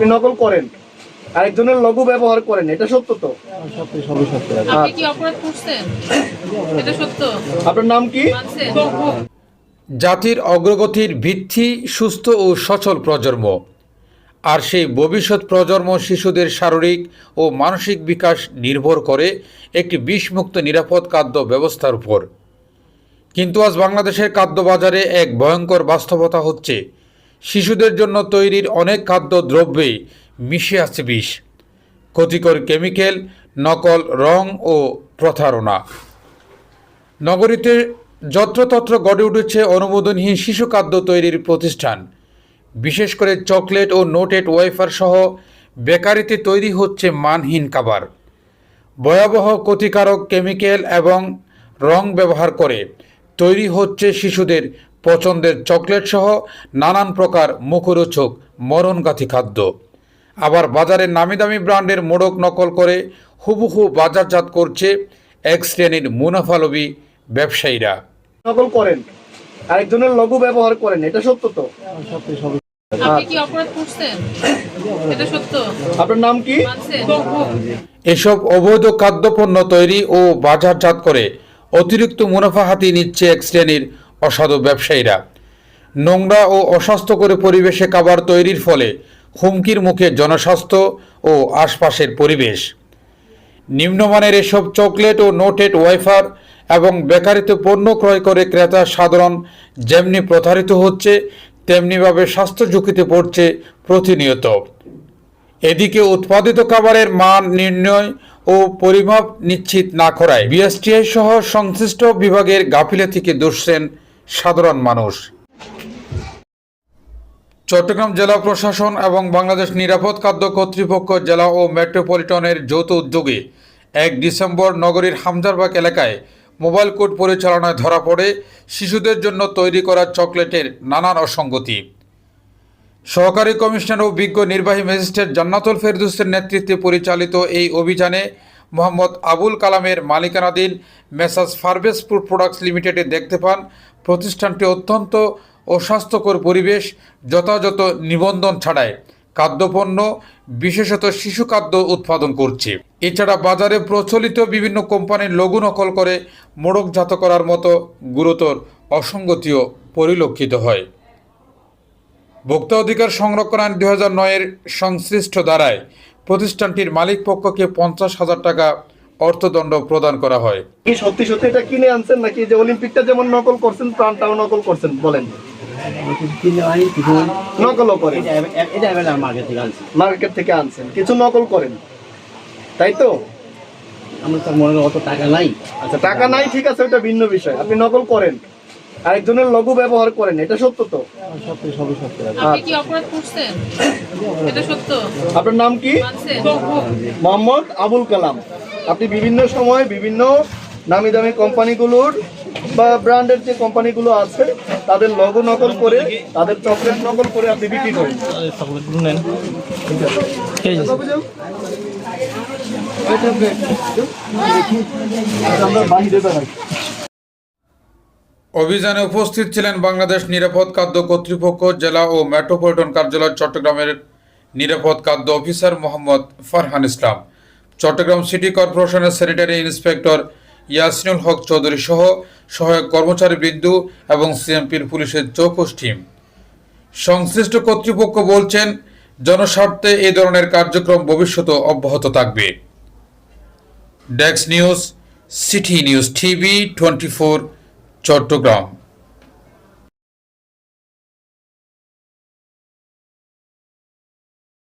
আপনি নকল করেন আরেকজনের লঘু ব্যবহার করেন এটা সত্য তো? সত্যি সবই সত্যি আছে। আপনি কি অপরাধ করছেন? এটা সত্য? আপনার নাম কি? জাতির অগ্রগতির ভিত্তি সুস্থ ও সচল প্রজন্ম আর সেই ভবিষ্যৎ প্রজন্ম শিশুদের শারীরিক ও মানসিক বিকাশ নির্ভর করে একটি বিষমুক্ত নিরাপদ খাদ্য ব্যবস্থার উপর। কিন্তু আজ বাংলাদেশের খাদ্য বাজারে এক ভয়ঙ্কর বাস্তবতা হচ্ছে শিশুদের জন্য তৈরির অনেক খাদ্য দ্রব্যেই মিশে আছে বিষ। ক্ষতিকর কেমিক্যাল, নকল রং ও প্রতারণা। নগরীতে যত্রতত্র গড়ে উঠেছে অনুমোদনহীন শিশু খাদ্য তৈরির প্রতিষ্ঠান। বিশেষ করে চকলেট ও নোটেড ওয়েফার সহ বেকারিতে তৈরি হচ্ছে মানহীন খাবার। ভয়াবহ ক্ষতিকারক কেমিক্যাল এবং রং ব্যবহার করে তৈরি হচ্ছে শিশুদের পছন্দের চকলেট সহ নানান প্রকার মুখরোচক মরণগাথী খাদ্য। আবার বাজারে নামি দামি ব্র্যান্ডের মোড়ক নকল করে হুবহু বাজারজাত করছে এক শ্রেণির মুনাফালবী ব্যবসায়ীরা। নকল করেন আরেকজনের লঘু ব্যবহার করেন এটা সত্য তো? সত্যি সবই আপনি কি অপরাধ করছেন? এটা সত্য? আপনার নাম কি? এসব অবৈধ খাদ্যপণ্য তৈরি ও বাজারজাত করে অতিরিক্ত মুনাফা হাতিয়ে নিচ্ছে এক শ্রেণির অসাধু ব্যবসায়ীরা। নোংরা ও অস্বাস্থ্যকর পরিবেশে খাবার তৈরির ফলে হুমকির মুখে জনস্বাস্থ্য ও আশপাশের পরিবেশ। নিম্নমানের এসব চকলেট ও নোটেড ওয়াইফার এবং বেকারিতে পণ্য ক্রয় করে ক্রেতা সাধারণ যেমনি প্রতারিত হচ্ছে, তেমনিভাবে স্বাস্থ্য ঝুঁকিতে পড়ছে প্রতিনিয়ত। এদিকে উৎপাদিত খাবারের মান নির্ণয় ও পরিমাপ নিশ্চিত না করায় বিএসটিআই সহ সংশ্লিষ্ট বিভাগের গাফিলা থেকে দোষছেন সাধারণ মানুষ। চট্টগ্রাম জেলা প্রশাসন এবং বাংলাদেশ নিরাপদ খাদ্য কর্তৃপক্ষ জেলা ও মেট্রোপলিটনের যৌথ উদ্যোগে এক ডিসেম্বর নগরীর হামজারবাগ এলাকায় মোবাইল কোড পরিচালনায় ধরা পড়ে শিশুদের জন্য তৈরি করা চকলেটের নানান অসঙ্গতি। সহকারী কমিশনার ও বিজ্ঞ নির্বাহী ম্যাজিস্ট্রেট জান্নাতুল ফেরদুসের নেতৃত্বে পরিচালিত এই অভিযানে মোহাম্মদ আবুল কালামের মালিকানাধীন মেসাজ ফারবেস ফুড প্রোডাক্টস লিমিটেডে দেখতে পান। প্রতিষ্ঠানটি অত্যন্ত অস্বাস্থ্যকর পরিবেশ, যথাযথ নিবন্ধন ছাড়াই খাদ্যপণ্য, বিশেষত শিশু খাদ্য উৎপাদন করছে। এছাড়া বাজারে প্রচলিত বিভিন্ন কোম্পানির লঘু নকল করে মোড়কজাত করার মতো গুরুতর অসঙ্গতিও পরিলক্ষিত হয়। ভোক্তা অধিকার সংরক্ষণ আইন দু হাজার নয়ের সংশ্লিষ্ট দ্বারায় প্রতিষ্ঠানটির মালিক পক্ষকে পঞ্চাশ হাজার টাকা অর্থদণ্ড প্রদান করা হয়। কি সত্যি সত্যি এটা কিনে আনছেন নাকি যে অলিম্পিকটা যেমন নকল করছেন প্রাণটাও নকল করছেন বলেন। নকলও করেন। মার্কেট থেকে মার্কেট থেকে আনছেন কিছু নকল করেন। তাই তো? আমার তো মনে হয় অত টাকা নাই। আচ্ছা টাকা নাই ঠিক আছে ওটা ভিন্ন বিষয়। আপনি নকল করেন। আরেকজনের লঘু ব্যবহার করেন এটা সত্য তো? সত্যি সবই সত্যি আপনি কি অপরাধ করছেন? এটা সত্য? আপনার নাম কি? মোহাম্মদ আবুল কালাম। আপনি বিভিন্ন সময় বিভিন্ন নামি দামি কোম্পানিগুলোর বা ব্র্যান্ডের যে কোম্পানিগুলো আছে তাদের লগো নকল করে তাদের চকলেট নকল করে আপনি বিক্রি করেন। আমরা বাহিরে দাঁড়াই অভিযানে উপস্থিত ছিলেন বাংলাদেশ নিরাপদ খাদ্য কর্তৃপক্ষ জেলা ও মেট্রোপলিটন কার্যালয় চট্টগ্রামের নিরাপদ খাদ্য অফিসার মোহাম্মদ ফারহান ইসলাম, চট্টগ্রাম সিটি কর্পোরেশনের স্যানিটারি ইন্সপেক্টর ইয়াসিনুল হক চৌধুরী সহ সহায়ক কর্মচারী বিন্দু এবং সিএমপির পুলিশের চৌকস টিম। সংশ্লিষ্ট কর্তৃপক্ষ বলছেন, জনস্বার্থে এই ধরনের কার্যক্রম ভবিষ্যতে অব্যাহত থাকবে। ডেক্স news, city news TV twenty Chattogram.